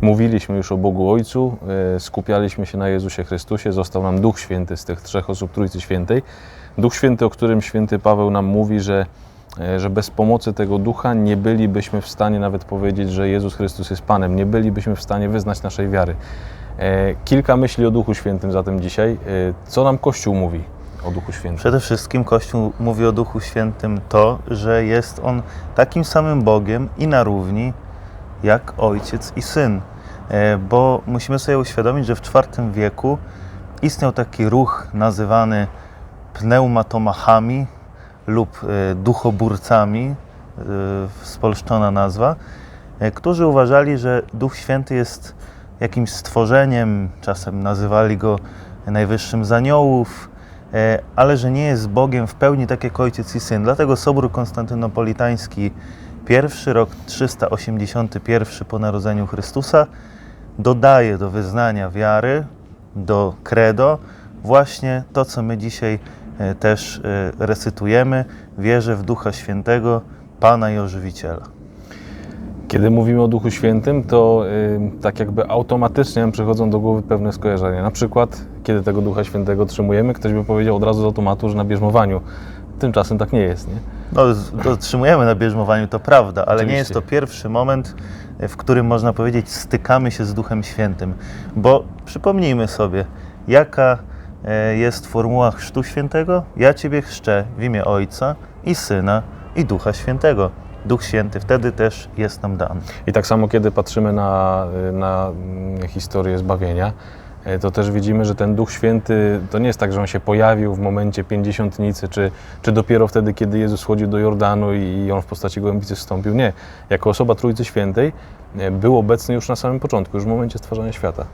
Mówiliśmy już o Bogu Ojcu, e, skupialiśmy się na Jezusie Chrystusie, został nam Duch Święty z tych trzech osób Trójcy Świętej. Duch Święty, o którym święty Paweł nam mówi, że, e, że bez pomocy tego Ducha nie bylibyśmy w stanie nawet powiedzieć, że Jezus Chrystus jest Panem, nie bylibyśmy w stanie wyznać naszej wiary. E, Kilka myśli o Duchu Świętym zatem dzisiaj. Co nam Kościół mówi o Duchu Świętym? Przede wszystkim Kościół mówi o Duchu Świętym to, że jest On takim samym Bogiem i na równi jak Ojciec i Syn. E, Bo musimy sobie uświadomić, że w IV wieku istniał taki ruch nazywany pneumatomachami lub e, duchoburcami, e, spolszczona nazwa, którzy uważali, że Duch Święty jest jakimś stworzeniem, czasem nazywali go najwyższym z aniołów, ale że nie jest Bogiem w pełni tak jak Ojciec i Syn. Dlatego Sobór Konstantynopolitański, pierwszy rok 381 po narodzeniu Chrystusa, dodaje do wyznania wiary, do credo, właśnie to, co my dzisiaj e, też e, recytujemy. Wierzę w Ducha Świętego, Pana i Ożywiciela. Kiedy mówimy o Duchu Świętym, to y, tak jakby automatycznie nam przychodzą do głowy pewne skojarzenia. Na przykład, kiedy tego Ducha Świętego otrzymujemy, ktoś by powiedział od razu z automatu, że na bierzmowaniu. Tymczasem tak nie jest, nie? No, dotrzymujemy na bierzmowaniu, to prawda, ale nie Oczywiście. jest to pierwszy moment, e, w którym można powiedzieć, stykamy się z Duchem Świętym. Bo przypomnijmy sobie, jaka e, jest formuła Chrztu Świętego? Ja Ciebie chrzczę w imię Ojca i Syna i Ducha Świętego. Duch Święty wtedy też jest nam dany. I tak samo, kiedy patrzymy na, na mm, historię zbawienia, to też widzimy, że ten Duch Święty to nie jest tak, że on się pojawił w momencie pięćdziesiątnicy, czy, czy dopiero wtedy, kiedy Jezus chodził do Jordanu i, on w postaci gołębicy wstąpił. Nie. Jako osoba Trójcy Świętej e, był obecny już na samym początku, już w momencie stwarzania świata.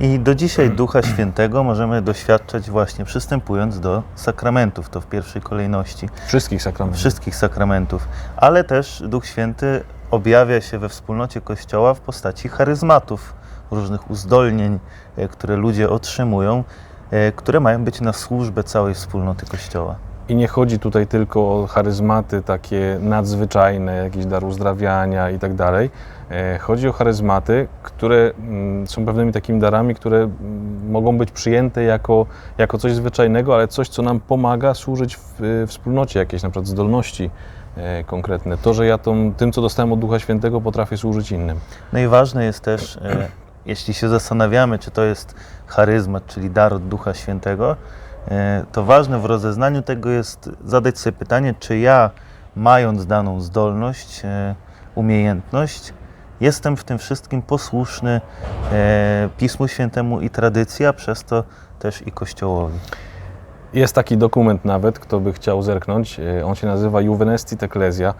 I do dzisiaj Ducha Świętego możemy doświadczać właśnie przystępując do sakramentów, to w pierwszej kolejności. Wszystkich sakramentów. wszystkich sakramentów, ale też Duch Święty objawia się we wspólnocie Kościoła w postaci charyzmatów, różnych uzdolnień, e, które ludzie otrzymują, e, które mają być na służbę całej wspólnoty Kościoła. I nie chodzi tutaj tylko o charyzmaty takie nadzwyczajne, jakiś dar uzdrawiania i tak dalej. E, Chodzi o charyzmaty, które mm, są pewnymi takimi darami, które mm, mogą być przyjęte jako, jako coś zwyczajnego, ale coś, co nam pomaga służyć w wspólnocie, jakieś na przykład zdolności konkretne. To, że ja tą, tym, co dostałem od Ducha Świętego, potrafię służyć innym. No i ważne jest też, jeśli się zastanawiamy, czy to jest charyzmat, czyli dar od Ducha Świętego, e, to ważne w rozeznaniu tego jest zadać sobie pytanie, czy ja, mając daną zdolność, e, umiejętność, jestem w tym wszystkim posłuszny e, Pismu Świętemu i tradycji, a przez to też i Kościołowi. Jest taki dokument nawet, kto by chciał zerknąć. On się nazywa Juvenestit Ecclesia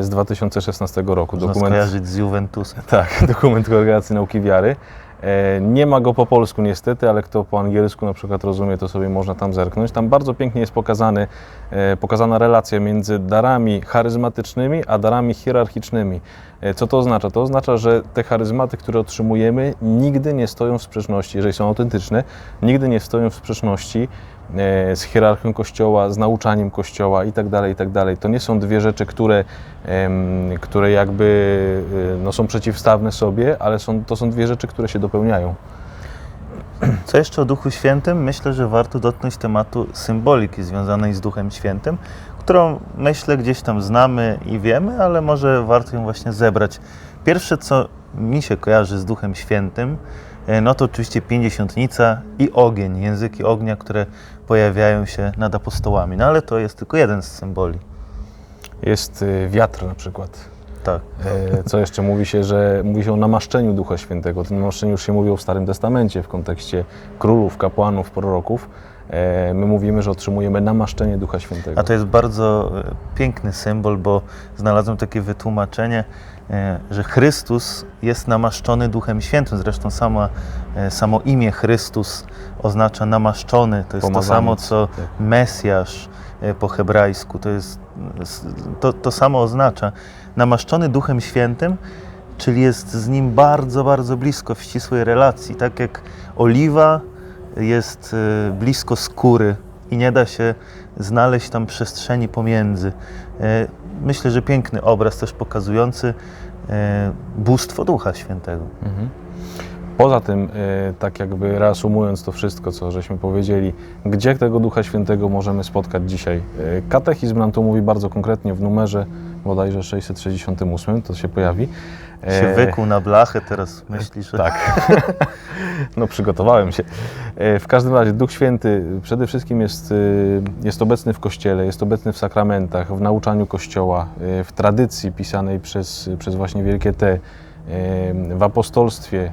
z 2016 roku. Można Dokument skojarzyć z Juventusem. Tak, dokument Kongregacji Nauki Wiary. E, Nie ma go po polsku niestety, ale kto po angielsku na przykład rozumie, to sobie można tam zerknąć. Tam bardzo pięknie jest pokazany, e, pokazana relacja między darami charyzmatycznymi a darami hierarchicznymi. E, Co to oznacza? To oznacza, że te charyzmaty, które otrzymujemy, nigdy nie stoją w sprzeczności, jeżeli są autentyczne, nigdy nie stoją w sprzeczności e, z hierarchią Kościoła, z nauczaniem Kościoła i tak dalej, i tak. To nie są dwie rzeczy, które, które jakby e, no, są przeciwstawne sobie, ale są, to są dwie rzeczy, które się dopełniają. Co jeszcze o Duchu Świętym? Myślę, że warto dotknąć tematu symboliki związanej z Duchem Świętym, którą myślę gdzieś tam znamy i wiemy, ale może warto ją właśnie zebrać. Pierwsze, co mi się kojarzy z Duchem Świętym, e, no to oczywiście pięćdziesiątnica i ogień, języki ognia, które pojawiają się nad apostołami. No ale to jest tylko jeden z symboli. Jest e, wiatr na przykład. Tak. E, Co jeszcze mówi się, że mówi się o namaszczeniu Ducha Świętego. O tym namaszczeniu już się mówiło w Starym Testamencie w kontekście królów, kapłanów, proroków. E, My mówimy, że otrzymujemy namaszczenie Ducha Świętego. A to jest bardzo e, piękny symbol, bo znalazłem takie wytłumaczenie, e, że Chrystus jest namaszczony Duchem Świętym. Zresztą sama, samo imię Chrystus oznacza namaszczony. To jest to samo, co tak. Mesjasz po hebrajsku. To, jest, to, to samo oznacza. Namaszczony Duchem Świętym, czyli jest z Nim bardzo, bardzo blisko, w ścisłej relacji. Tak jak oliwa jest e, blisko skóry i nie da się znaleźć tam przestrzeni pomiędzy. E, Myślę, że piękny obraz też pokazujący e, bóstwo Ducha Świętego. Mhm. Poza tym, tak jakby reasumując to wszystko, co żeśmy powiedzieli, gdzie tego Ducha Świętego możemy spotkać dzisiaj? Katechizm nam to mówi bardzo konkretnie w numerze bodajże 668, to się pojawi. E, Się wykuł na blachę, teraz myślisz, że... Tak. No, przygotowałem się. E, W każdym razie Duch Święty przede wszystkim jest, y, jest obecny w Kościele, jest obecny w sakramentach, w nauczaniu Kościoła, w tradycji pisanej przez, przez właśnie Wielkie T, y, w apostolstwie,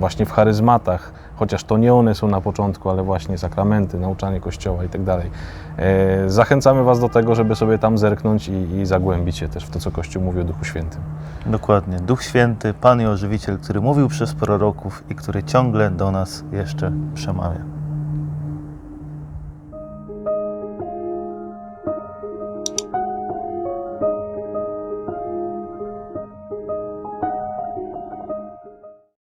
właśnie w charyzmatach, chociaż to nie one są na początku, ale właśnie sakramenty, nauczanie Kościoła i tak dalej. E, Zachęcamy Was do tego, żeby sobie tam zerknąć i, i zagłębić się też w to, co Kościół mówi o Duchu Świętym. Dokładnie. Duch Święty, Pan i Ożywiciel, który mówił przez proroków i który ciągle do nas jeszcze przemawia.